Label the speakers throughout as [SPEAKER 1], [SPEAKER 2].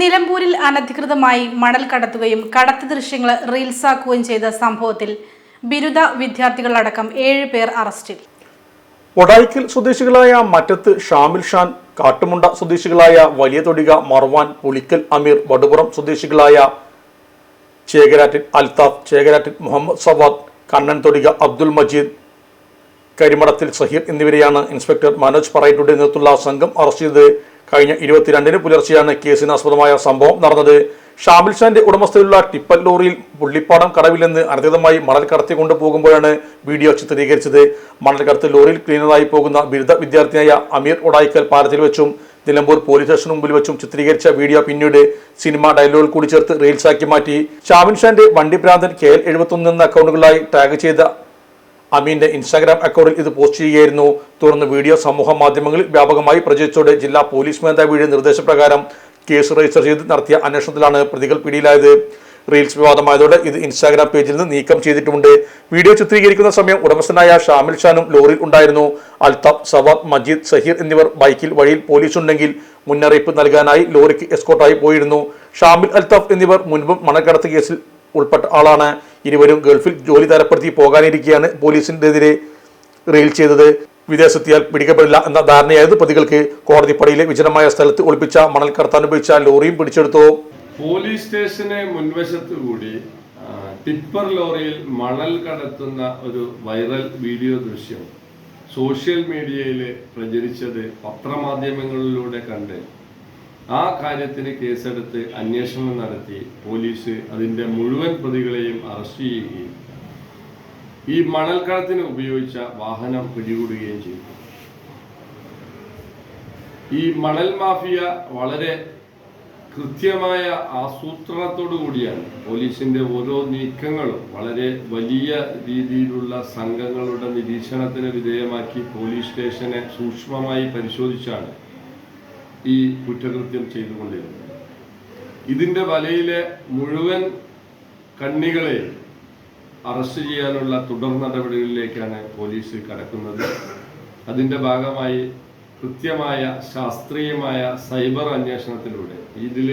[SPEAKER 1] നിലമ്പൂരിൽ അനധികൃതമായി മണൽ കടത്തുകയും കടത്ത് ദൃശ്യങ്ങൾ റീൽസാക്കുകയും ചെയ്ത സംഭവത്തിൽ ബിരുദ വിദ്യാർത്ഥികളടക്കം ഏഴ് പേർ അറസ്റ്റിൽ.
[SPEAKER 2] ഒടായിക്കൽ സ്വദേശികളായ മറ്റത്ത് ഷാമിൽ ഷാൻ കാട്ടുമുണ്ട സ്വദേശികളായ വലിയ തൊടിക മർവാൻ പുളിക്കൽ അമീർ വടുപുറം സ്വദേശികളായ ചേകരാറ്റിൻ അൽതാഫ് ചേകരാറ്റിൻ മുഹമ്മദ് സവാദ് കണ്ണൻ തൊടിക അബ്ദുൽ മജീദ് കരിമടത്തിൽ സഹീർ എന്നിവരെയാണ് ഇൻസ്പെക്ടർ മനോജ് പറയിട്ടുടെ നേതൃത്വമുള്ള സംഘം അറസ്റ്റ് ചെയ്തത്. കഴിഞ്ഞ ഇരുപത്തിരണ്ടിന് പുലർച്ചെയാണ് കേസിനാസ്പദമായ സംഭവം നടന്നത്. ഷാമിൽ ഷാന്റെ ഉടമസ്ഥയിലുള്ള ടിപ്പർ ലോറിയിൽ പുള്ളിപ്പാടം കടവിൽ നിന്ന് അനധികൃതമായി മണൽ കടത്തിക്കൊണ്ട് പോകുമ്പോഴാണ് വീഡിയോ ചിത്രീകരിച്ചത്. മണൽ കടത്ത് ലോറിയിൽ ക്ലീനറായി പോകുന്ന ബിരുദ വിദ്യാർത്ഥിയായ അമീർ ഒടായിക്കൽ പാലത്തിൽ വെച്ചും നിലമ്പൂർ പോലീസ് സ്റ്റേഷന് മുമ്പിൽ വെച്ചും ചിത്രീകരിച്ച വീഡിയോ പിന്നീട് സിനിമ ഡയലോഗുകൾ കൂടി ചേർത്ത് റീൽസാക്കി മാറ്റി. ഷാമിൻ ഷാന്റെ വണ്ടി ഭ്രാന്തൻ കെ എൽ എഴുപത്തൊന്ന് എന്ന അക്കൗണ്ടുകളായി ടാഗ് ചെയ്ത അമീന്റെ ഇൻസ്റ്റാഗ്രാം അക്കൗണ്ടിൽ ഇത് പോസ്റ്റ് ചെയ്യുകയായിരുന്നു. തുടർന്ന് വീഡിയോ സമൂഹ മാധ്യമങ്ങളിൽ വ്യാപകമായി പ്രചരിച്ചോടെ ജില്ലാ പോലീസ് മേധാവിയുടെ നിർദ്ദേശപ്രകാരം കേസ് രജിസ്റ്റർ ചെയ്ത് നടത്തിയ അന്വേഷണത്തിലാണ് പ്രതികൾ പിടിയിലായത്. റീൽസ് വിവാദമായതോടെ ഇത് ഇൻസ്റ്റാഗ്രാം പേജിൽ നിന്ന് നീക്കം ചെയ്തിട്ടുമുണ്ട്. വീഡിയോ ചിത്രീകരിക്കുന്ന സമയം ഉടമസ്ഥനായ ഷാമിൽ ഷാനും ലോറിയിൽ ഉണ്ടായിരുന്നു. അൽതാഫ് സവാദ് മജീദ് സഹീർ എന്നിവർ ബൈക്കിൽ വഴിയിൽ പോലീസ് ഉണ്ടെങ്കിൽ മുന്നറിയിപ്പ് നൽകാനായി ലോറിക്ക് എസ്കോട്ടായി പോയിരുന്നു. ഷാമിൽ അൽതാഫ് എന്നിവർ മുൻപും മണക്കടത്ത് കേസിൽ ഉൾപ്പെട്ട ആളാണ്. ഇരുവരും ഗൾഫിൽ ജോലി തരപ്പെടുത്തി പോകാനിരിക്കെയാണ് പോലീസിനെതിരെ റീൽ ചെയ്തത്. വിദേശത്തിയാൽ പിടിക്കപ്പെടില്ല എന്ന ധാരണയായത് പ്രതികൾക്ക്. കോടതി കോടതിപ്പടിയിലെ വിജനമായ സ്ഥലത്ത് ഒളിപ്പിച്ച മണൽ കടത്താൻ ഉപയോഗിച്ച ലോറിയും പിടിച്ചെടുത്തു.
[SPEAKER 3] പോലീസ് സ്റ്റേഷന് മുൻവശത്ത് കൂടി ടിപ്പർ ലോറിയിൽ മണൽ കടത്തുന്ന ഒരു വൈറൽ വീഡിയോ ദൃശ്യം സോഷ്യൽ മീഡിയയിൽ പ്രചരിച്ചത് പത്രമാധ്യമങ്ങളിലൂടെ കണ്ട് ആ കാര്യത്തിന് കേസെടുത്ത് അന്വേഷണം നടത്തി പോലീസ് അതിന്റെ മുഴുവൻ പ്രതികളെയും അറസ്റ്റ് ചെയ്യുകയും ഈ മണൽക്കടത്തിന് ഉപയോഗിച്ച വാഹനം പിടികൂടുകയും ചെയ്തു. ഈ മണൽ മാഫിയ വളരെ കൃത്യമായ ആസൂത്രണത്തോടു കൂടിയാണ് പോലീസിന്റെ ഓരോ നീക്കങ്ങളും വളരെ വലിയ രീതിയിലുള്ള സംഘങ്ങളുടെ നിരീക്ഷണത്തിന് വിധേയമാക്കി പോലീസ് സ്റ്റേഷനെ സൂക്ഷ്മമായി പരിശോധിച്ചാണ് ഈ കുറ്റകൃത്യം ചെയ്തുകൊണ്ടിരുന്നത്. ഇതിന്റെ വലയിലെ മുഴുവൻ കണ്ണികളെ അറസ്റ്റ് ചെയ്യാനുള്ള തുടർ നടപടികളിലേക്കാണ് പോലീസ് കടക്കുന്നത്. അതിന്റെ ഭാഗമായി കൃത്യമായ ശാസ്ത്രീയമായ സൈബർ അന്വേഷണത്തിലൂടെ ഇതിൽ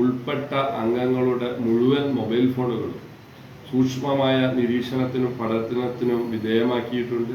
[SPEAKER 3] ഉൾപ്പെട്ട അംഗങ്ങളുടെ മുഴുവൻ മൊബൈൽ ഫോണുകളും സൂക്ഷ്മമായ നിരീക്ഷണത്തിനും പഠനത്തിനും വിധേയമാക്കിയിട്ടുണ്ട്.